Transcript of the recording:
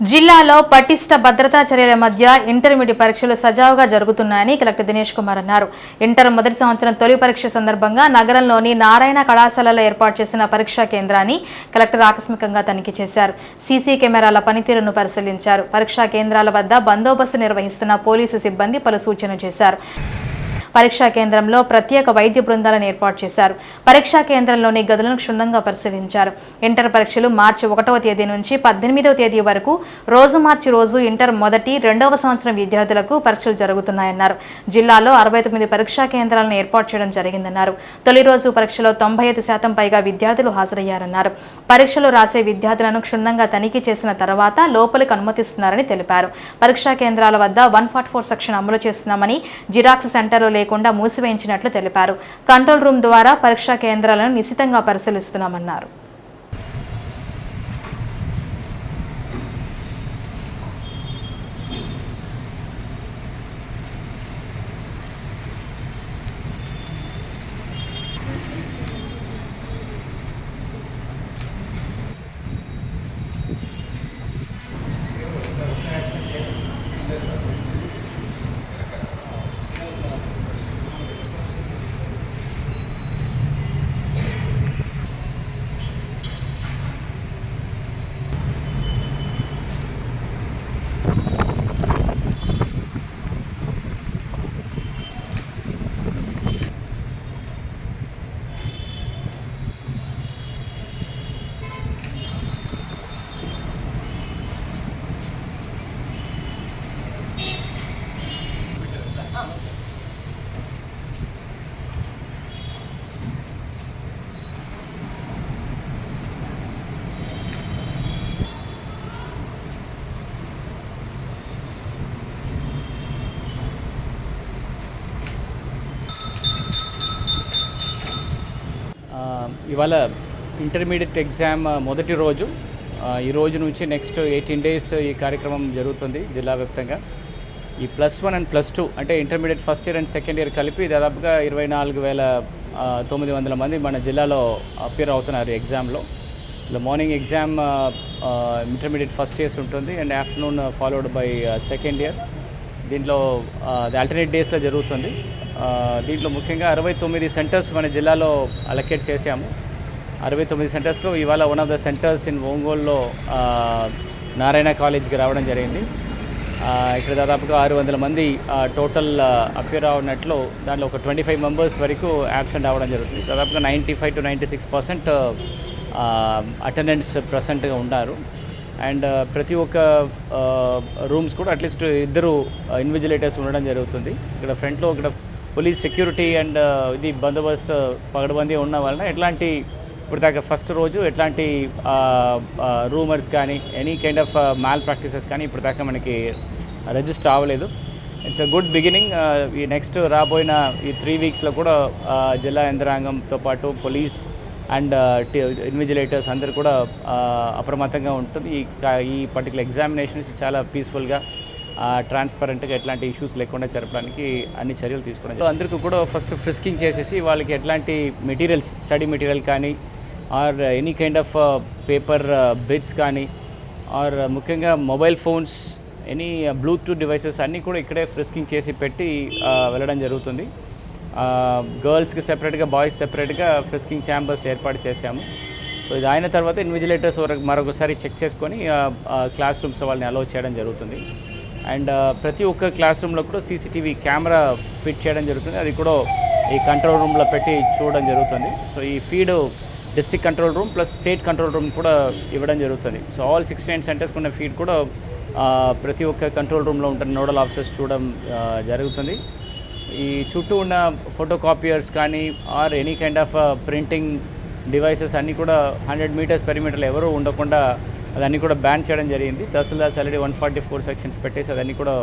జిల్లాలో పటిష్ట భద్రతా చర్యల మధ్య ఇంటర్మీడియట్ పరీక్షలు సజావుగా జరుగుతున్నాయని కలెక్టర్ దినేష్ కుమార్ అన్నారు. ఇంటర్ మొదటి సంవత్సరం తొలి పరీక్ష సందర్భంగా నగరంలోని నారాయణ కళాశాలలో ఏర్పాటు చేసిన పరీక్షా కేంద్రాన్ని కలెక్టర్ ఆకస్మికంగా తనిఖీ చేశారు. సీసీ కెమెరాల పనితీరును పరిశీలించారు. పరీక్షా కేంద్రాల వద్ద బందోబస్తు నిర్వహిస్తున్న పోలీసు సిబ్బంది పలు సూచనలు చేశారు. పరీక్షా కేంద్రంలో ప్రత్యేక వైద్య బృందాలను ఏర్పాటు చేశారు. పరీక్షా కేంద్రంలోని గదులను క్షుణ్ణంగా పరిశీలించారు. ఇంటర్ పరీక్షలు మార్చి ఒకటవ తేదీ నుంచి పద్దెనిమిదవ తేదీ వరకు రోజు మార్చి రోజు ఇంటర్ మొదటి రెండవ సంవత్సరం విద్యార్థులకు పరీక్షలు జరుగుతున్నాయన్నారు. జిల్లాలో అరవై తొమ్మిది పరీక్షా కేంద్రాలను ఏర్పాటు చేయడం జరిగిందన్నారు. తొలి రోజు పరీక్షలో తొంభై ఐదు శాతం పైగా విద్యార్థులు హాజరయ్యారన్నారు. పరీక్షలు రాసే విద్యార్థులను క్షుణ్ణంగా తనిఖీ చేసిన తర్వాత లోపలికి అనుమతిస్తున్నారని తెలిపారు. పరీక్షా కేంద్రాల వద్ద వన్ ఫార్టీ ఫోర్ సెక్షన్ అమలు చేస్తున్నామని జిరాక్స్ సెంటర్లు లేకుండా మూసివేయించినట్లు తెలిపారు. కంట్రోల్ రూమ్ ద్వారా పరీక్షా కేంద్రాలను నిశితంగా పరిశీలిస్తున్నామన్నారు. ఆ, ఇవాళ ఇంటర్మీడియట్ ఎగ్జామ్ మొదటి రోజు. ఈ రోజు నుంచి నెక్స్ట్ ఎయిటీన్ డేస్ ఈ కార్యక్రమం జరుగుతుంది జిల్లా వ్యాప్తంగా. ఈ plus one and plus two అంటే intermediate first year and second year కలిపి దాదాపుగా ఇరవై నాలుగు వేల తొమ్మిది వందల మంది మన జిల్లాలో అపీర్ అవుతున్నారు ఎగ్జామ్లో ఇలా morning exam intermediate first years ఉంటుంది and afternoon followed by second year దీంట్లో ఆల్టర్నేట్ డేస్లో జరుగుతుంది. దీంట్లో ముఖ్యంగా అరవై తొమ్మిది సెంటర్స్ మన జిల్లాలో అలొకేట్ చేశాము. అరవై తొమ్మిది సెంటర్స్లో ఇవాళ one of the centres in ఒంగోలులో నారాయణ కాలేజ్కి రావడం జరిగింది. ఇక్కడ దాదాపుగా ఆరు వందల మంది టోటల్ అప్యూర్ అవునట్లు దాంట్లో ఒక ట్వంటీ ఫైవ్ మెంబర్స్ వరకు యాబ్సెంట్ అవ్వడం జరుగుతుంది. దాదాపుగా ninety five to ninety six percent attendance ప్రజెంట్గా ఉన్నారు. అండ్ ప్రతి ఒక్క రూమ్స్ కూడా అట్లీస్ట్ ఇద్దరు ఇన్విజిలేటర్స్ ఉండడం జరుగుతుంది. ఇక్కడ ఫ్రంట్లో ఇక్కడ పోలీస్ సెక్యూరిటీ అండ్ ఇది బందోబస్తు పగడబందీ ఉన్న వలన ఎట్లాంటి ఇప్పుడు దాకా ఫస్ట్ రోజు ఎట్లాంటి రూమర్స్ కానీ any kind of malpractices కానీ ఇప్పుడు దాకా మనకి రిజిస్టర్ అవ్వలేదు. ఇట్స్ అ గుడ్ బిగినింగ్ ఈ నెక్స్ట్ రాబోయిన ఈ త్రీ వీక్స్లో కూడా జిల్లా యంత్రాంగంతో పాటు పోలీస్ అండ్ ఇన్విజిలేటర్స్ అందరు కూడా అప్రమత్తంగా ఉంటుంది. ఈ ఈ పర్టికులర్ ఎగ్జామినేషన్స్ చాలా పీస్ఫుల్గా ట్రాన్స్పరెంట్గా ఎట్లాంటి ఇష్యూస్ లేకుండా జరపడానికి అన్ని చర్యలు తీసుకోవడం అందరికీ కూడా ఫస్ట్ ఫ్రిస్కింగ్ చేసేసి వాళ్ళకి ఎట్లాంటి మెటీరియల్స్ స్టడీ మెటీరియల్ కానీ or any kind of paper bits కానీ ఆర్ ముఖ్యంగా mobile phones any Bluetooth devices అన్నీ కూడా ఇక్కడే ఫ్రిస్కింగ్ చేసి పెట్టి uh, వెళ్ళడం జరుగుతుంది. గర్ల్స్కి సెపరేట్గా బాయ్స్ సెపరేట్గా ఫ్రిస్కింగ్ ఛాంబర్స్ ఏర్పాటు చేశాము. సో ఇది అయిన తర్వాత ఇన్విజిలేటర్స్ వరకు మరొకసారి చెక్ చేసుకొని uh, uh, క్లాస్ రూమ్స్ వాళ్ళని అలౌ చేయడం జరుగుతుంది. అండ్ ప్రతి ఒక్క క్లాస్ రూమ్లో కూడా సీసీటీవీ కెమెరా ఫిట్ చేయడం జరుగుతుంది. అది కూడా ఈ కంట్రోల్ రూమ్లో పెట్టి చూడడం జరుగుతుంది. సో ఈ feed district control room plus state control room కూడా ఇవ్వడం జరుగుతుంది. So all sixty nine centres ఉన్న ఫీడ్ కూడా ప్రతి ఒక్క కంట్రోల్ రూమ్లో ఉంటున్న నోడల్ ఆఫీసర్స్ చూడడం జరుగుతుంది. ఈ చుట్టూ ఉన్న ఫోటో కాపియర్స్ కానీ or any kind of printing devices అన్నీ కూడా హండ్రెడ్ మీటర్స్ పెరిమీటర్లు ఎవరూ ఉండకుండా అదన్నీ కూడా బ్యాన్ చేయడం జరిగింది. Tahsildars already one forty four sections పెట్టేసి అదన్నీ కూడా